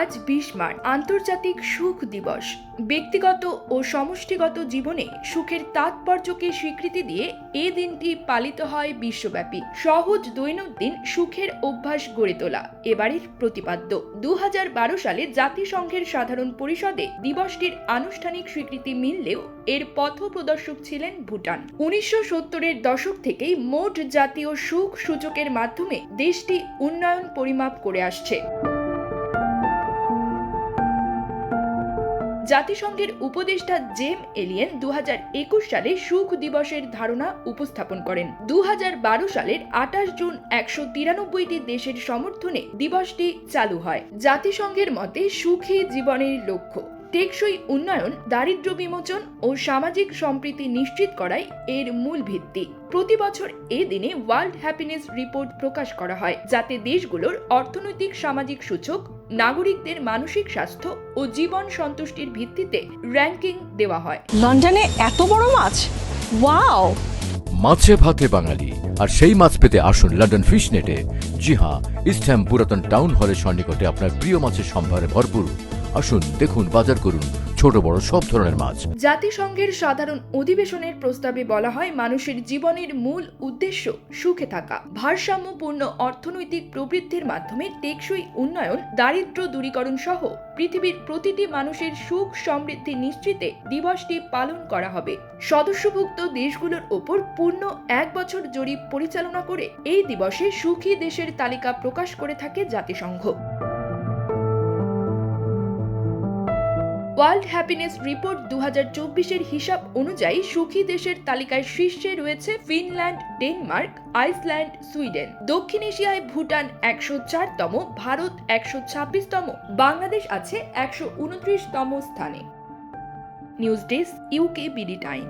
আজ বিশ মার্চ, আন্তর্জাতিক সুখ দিবস। ব্যক্তিগত ও সমষ্টিগত জীবনে সুখের তাৎপর্যকে স্বীকৃতি দিয়ে এ দিনটি পালিত হয় বিশ্বব্যাপী। সহজ দৈনন্দিন সুখের অভ্যাস গড়ে তোলা এবারের প্রতিপাদ্য। দু হাজার বারো সালে জাতিসংঘের সাধারণ পরিষদে দিবসটির আনুষ্ঠানিক স্বীকৃতি মিললেও এর পথ প্রদর্শক ছিলেন ভুটান। উনিশশো সত্তরের দশক থেকেই মোট জাতীয় সুখ সূচকের মাধ্যমে দেশটি উন্নয়ন পরিমাপ করে আসছে। জাতিসংঘের উপদেষ্টা জেম এলিয়েন দু হাজার একুশ সালে সুখ দিবসের ধারণা উপস্থাপন করেন। দু হাজার বারো সালের আঠাশ জুন একশো তিরানব্বইটি দেশের সমর্থনে দিবসটি চালু হয়। জাতিসংঘের মতে, সুখী জীবনের লক্ষ্য। টেকসই উন্নয়ন, দারিদ্র্য বিমোচন ও সামাজিক সম্প্রীতি নিশ্চিত করাই এর মূল ভিত্তি। প্রতি বছর এ দিনে ওয়ার্ল্ড হ্যাপিনেস রিপোর্ট প্রকাশ করা হয়, যাতে দেশগুলোর অর্থনৈতিক সামাজিক সূচক নাগরিকদের মানসিক স্বাস্থ্য ও জীবন সন্তুষ্টির ভিত্তিতে র্যাঙ্কিং দেওয়া হয়। লন্ডনে এত বড় মাছ? ওয়াও! মাছে ভাতে বাঙালি আর সেই মাছ পেতে আসুন লন্ডন ফিশ নেটে জি হ্যাঁ ইস্টহ্যাম পুরাতন টাউন হলের সন্নিকটে আপনার প্রিয় মাছের সম্ভারে ভরপুর। আসুন দেখুন বাজার করুন। ছোট বড় সব ধরনের মাছ। জাতিসংঘের সাধারণ অধিবেশনের প্রস্তাবে বলা হয়, মানুষের জীবনের মূল উদ্দেশ্য সুখে থাকা। ভারসাম্যপূর্ণ অর্থনৈতিক প্রবৃদ্ধির মাধ্যমে টেকসই উন্নয়ন, দারিদ্র দূরীকরণ সহ পৃথিবীর প্রতিটি মানুষের সুখ সমৃদ্ধি নিশ্চিতে দিবসটি পালন করা হবে। সদস্যভুক্ত দেশগুলোর ওপর পূর্ণ এক বছর জরিপ পরিচালনা করে এই দিবসে সুখী দেশের তালিকা প্রকাশ করে থাকে জাতিসংঘ। ওয়ার্ল্ড হ্যাপিনেস রিপোর্ট দু হাজার হিসাব অনুযায়ী সুখী দেশের তালিকায় শীর্ষে রয়েছে ফিনল্যান্ড, ডেনমার্ক, আইসল্যান্ড, সুইডেন। দক্ষিণ এশিয়ায় ভুটান একশো চারতম, ভারত একশো ছাব্বিশতম, বাংলাদেশ আছে একশো উনত্রিশতম স্থানে। News desk UK BD time.